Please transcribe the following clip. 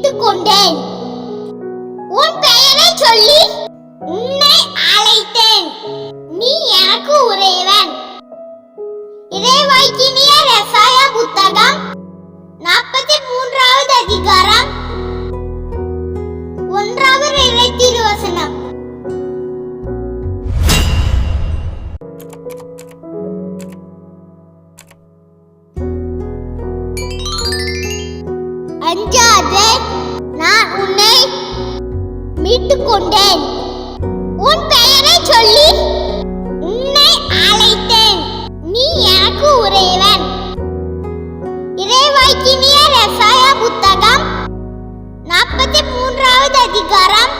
பிடித்துக் கொண்டேன் உன் பெயரை சொல்லி உன்னை அழைத்தேன். நீ எனக்கு உறைவன். இறைவாக்கினிய ரசாய புத்தகம் நாற்பத்தி மூன்றாவது அதிகாரம் ஒன்றாவது இறை திருவசனம் அஞ்சாதே மீட்டுக் கொண்டேன் உன் பெயரை சொல்லி உன்னை அழைத்தேன். நீ எனக்கு உறைவன். இறைவாக்கினிய ரசாய புத்தகம் நாற்பத்தி மூன்றாவது அதிகாரம்